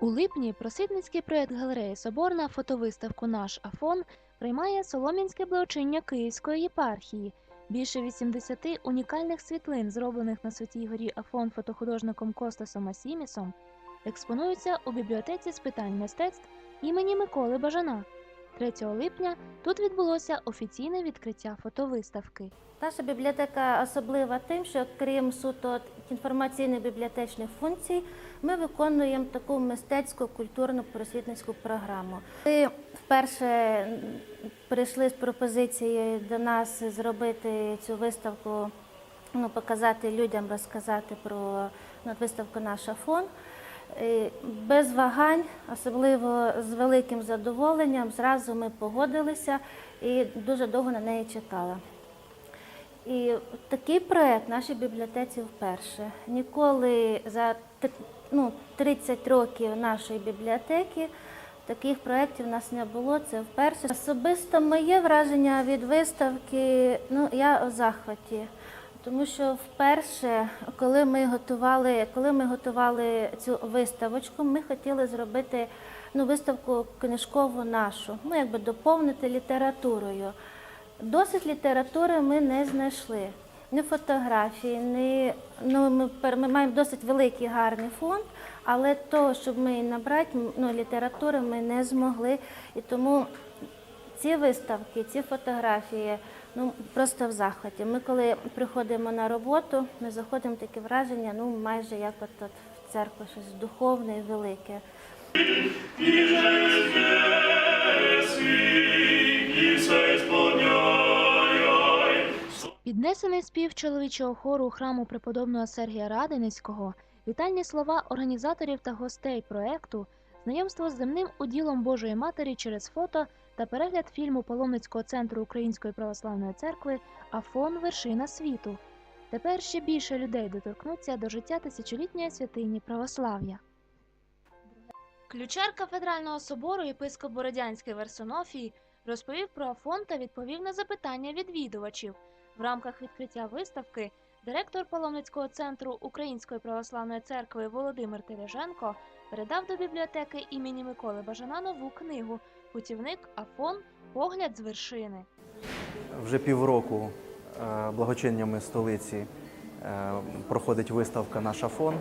У липні просвітницький проєкт галереї Соборна фотовиставку Наш Афон приймає Солом'янське благочиння Київської єпархії. Більше 80 унікальних світлин, зроблених на Святій горі Афон фотохудожником Костасом Асімісом, експонуються у бібліотеці з питань мистецтв імені Миколи Бажана. 3 липня тут відбулося офіційне відкриття фотовиставки. Наша бібліотека особлива тим, що крім суто інформаційних бібліотечних функцій, ми виконуємо таку мистецьку культурну просвітницьку програму. Ми вперше прийшли з пропозицією до нас зробити цю виставку, ну, показати людям, розказати про ну, виставку наш Афон. Е, Без вагань, особливо з великим задоволенням, зразу ми погодилися і дуже довго на неї чекала. І такий проект в нашій бібліотеці вперше. Ніколи за ну, 30 років нашої бібліотеки таких проєктів у нас не було. Це вперше. Особисто моє враження від виставки, ну я в захваті. Тому що вперше, коли ми готували, коли ми готували цю виставочку, ми хотіли зробити ну, виставку книжкову нашу, ну якби доповнити літературою. Досить літератури ми не знайшли. Ні фотографії, ні, ну, ми, ми маємо досить великий гарний фонд, але того, щоб ми набрати, ну, літератури ми не змогли. І тому ці виставки, ці фотографії, ну просто в захваті. Ми коли приходимо на роботу, ми заходимо таке враження, ну майже як от, от в церкву, щось духовне і велике. Піднесений спів чоловічого хору храму преподобного Сергія Радиницького, вітальні слова організаторів та гостей проекту, знайомство з земним уділом Божої Матері через фото та перегляд фільму паломницького центру Української православної церкви Афон Вершина світу. Тепер ще більше людей доторкнуться до життя тисячолітньої святині православ'я. Ключар кафедрального собору єпископ Бородянський Версонофій розповів про Афон та відповів на запитання відвідувачів. В рамках відкриття виставки директор паломницького центру Української православної церкви Володимир Тереженко передав до бібліотеки імені Миколи Бажана нову книгу Путівник Афон Погляд з вершини. Вже півроку е, благочиннями столиці е, проходить виставка «Наш Афон». Е,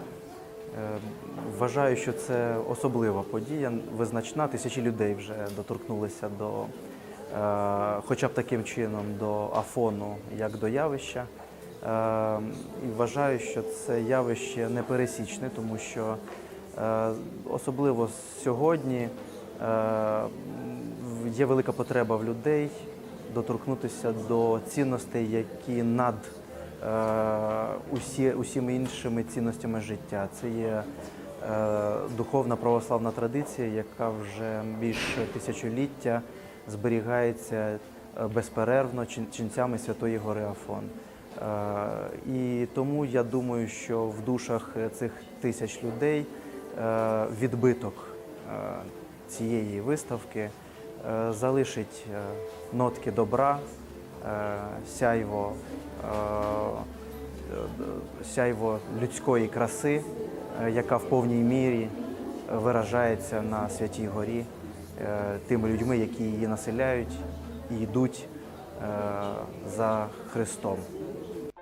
Вважаю, що це особлива подія, визначна. Тисячі людей вже доторкнулися до, хоча б таким чином, до Афону як до явища. І вважаю, що це явище непересічне, тому що особливо сьогодні є велика потреба в людей доторкнутися до цінностей, які над е, усі, усіми іншими цінностями життя. Це є е, духовна православна традиція, яка вже більше тисячоліття зберігається е, безперервно чин- ченцями Святої Гори Афон. Е, І тому я думаю, що в душах цих тисяч людей е, відбиток е, цієї виставки е, залишить е, нотки добра, е, сяйво, сяйво людської краси, яка в повній мірі виражається на Святій Горі тими людьми, які її населяють і йдуть за Христом.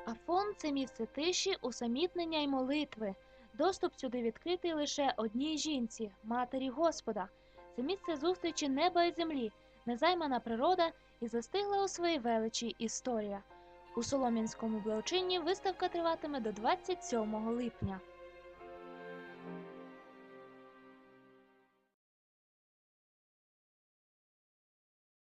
Афон це місце тиші, усамітнення й молитви. Доступ сюди відкритий лише одній жінці, матері Господа. Це місце зустрічі неба і землі, незаймана природа і застигла у своїй величі історія. У Солом'янському благочинні виставка триватиме до 27 липня.